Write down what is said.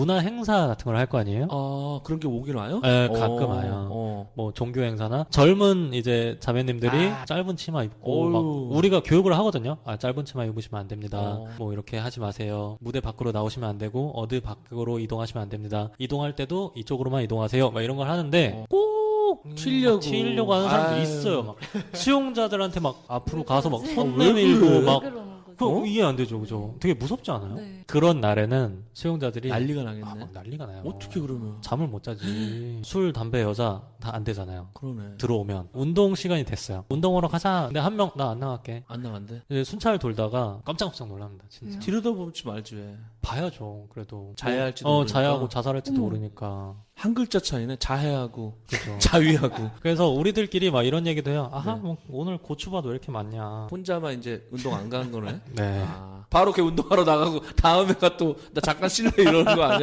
문화 행사 같은 걸 할 거 아니에요? 아 그런 게 오긴 와요? 예, 가끔 어, 와요. 어. 뭐 종교 행사나 젊은 이제 자매님들이 아. 짧은 치마 입고 어휴. 막 우리가 교육을 하거든요. 아 짧은 치마 입으시면 안 됩니다. 어. 뭐 이렇게 하지 마세요. 무대 밖으로 나오시면 안 되고 어디 밖으로 이동하시면 안 됩니다. 이동할 때도 이쪽으로만 이동하세요. 막 이런 걸 하는데 어. 꼭 튀려고. 막 튀려고 하는 사람도 아유. 있어요. 막 수용자들한테 막 앞으로 가서 막? 손 아, 왜 내밀고 그래? 막 그 어? 이해 안 되죠, 그죠? 되게 무섭지 않아요? 네. 그런 날에는 수용자들이 난리가 아, 나겠네. 막 난리가 나요. 어떻게 그러면? 잠을 못 자지. 술, 담배, 여자 다 안 되잖아요. 그러네. 들어오면 운동 시간이 됐어요. 운동하러 가자. 근데 한 명 나 안 나갈게. 안 나간대. 이제 순찰 돌다가 깜짝깜짝 놀랍니다. 진짜. 왜요? 들여다보지 말지 왜. 봐야죠. 그래도 자해할지도 어, 모르니까. 자해하고 자살할지도 어머. 모르니까. 한 글자 차이는 자해하고 그죠. 자위하고 그래서 우리들끼리 막 이런 얘기도 해요. 아하, 네. 뭐 오늘 고추밭 왜 이렇게 많냐. 혼자만 이제 운동 안 간 거네. 네. 아, 바로 걔 운동하러 나가고 다음에가 또 나 잠깐 쉴래 이러는 거 아니야?